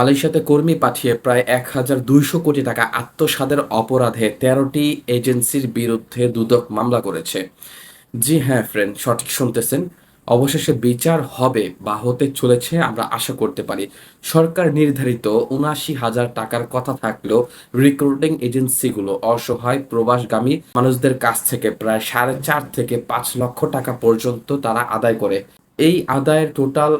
মালয়েশিয়াতে কর্মী পাঠিয়ে প্রায় এক হাজার দুইশো কোটি টাকা আত্মসাদের অপরাধে তেরোটি এজেন্সির বিরুদ্ধে দুদক মামলা করেছে। জি হ্যাঁ ফ্রেন্ড সঠিক শুনতেছেন। অবশেষে বিচার হবে বা হতে চলেছে আমরা আশা করতে পারি। সরকার নির্ধারিত উনাশি হাজার টাকার কথা থাকলেও রিক্রুটিং এজেন্সিগুলো অসহায়, প্রবাসগামী মানুষদের কাছ থেকে প্রায় সাড়ে চার থেকে পাঁচ লক্ষ টাকা পর্যন্ত তারা আদায় করে। এই আদায়ের টোটাল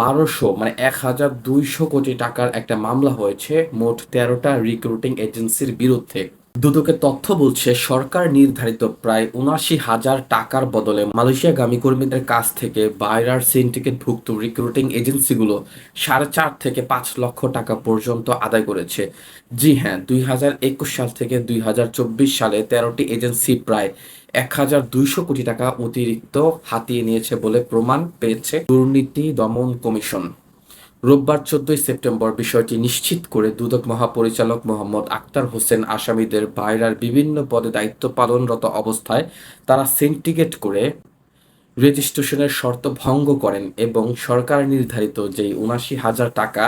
বারোশো মানে এক হাজার দুইশো কোটি টাকার একটা মামলা হয়েছে মোট তেরোটা রিক্রুটিং এজেন্সির বিরুদ্ধে। দুদকের তথ্য বলছে, সরকার নির্ধারিত প্রায় উনাশি হাজার টাকার বদলে মালয়েশিয়াগামী কর্মীদের কাছ থেকে বাইরার সিন্ডিকেটভুক্ত রিক্রুটিং এজেন্সিগুলো সাড়ে চার থেকে পাঁচ লক্ষ টাকা পর্যন্ত আদায় করেছে। জি হ্যাঁ দুই হাজার একুশ সাল থেকে দুই হাজার চব্বিশ সালে তেরোটি এজেন্সি প্রায় এক হাজার দুইশো কোটি টাকা অতিরিক্ত হাতিয়ে নিয়েছে বলে প্রমাণ পেয়েছে দুর্নীতি দমন কমিশন। রোববার চোদ্দই সেপ্টেম্বর বিষয়টি নিশ্চিত করে দুদক মহাপরিচালক মোহাম্মদ আক্তার হোসেন আসামিদের বাইরার বিভিন্ন পদে দায়িত্ব পালনরত অবস্থায় তারা সিন্ডিকেট করে রেজিস্ট্রেশনের শর্ত ভঙ্গ করেন এবং সরকার নির্ধারিত যেই উনাশি হাজার টাকা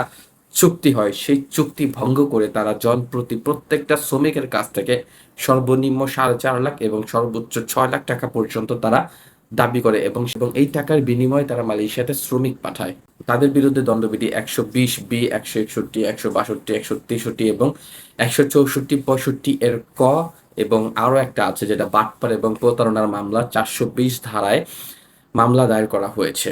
চুক্তি হয়, সেই চুক্তি ভঙ্গ করে তারা জনপ্রতি প্রত্যেকটা শ্রমিকের কাছ থেকে সর্বনিম্ন সাড়ে চার লাখ এবং সর্বোচ্চ ছয় লাখ টাকা পর্যন্ত তারা দাবি করে এবং এবং এই টাকার বিনিময়ে তারা মালয়েশিয়াতে শ্রমিক পাঠায়। তাদের বিরুদ্ধে দণ্ডবিধি একশো বিশ বি, একশো একষট্টি, একশো বাষট্টি, একশো তেষট্টি এবং একশো চৌষট্টি, পঁয়ষট্টি এর ক এবং আরও একটা আছে যেটা বাটপার এবং প্রতারণার মামলা চারশো বিশ ধারায় মামলা দায়ের করা হয়েছে।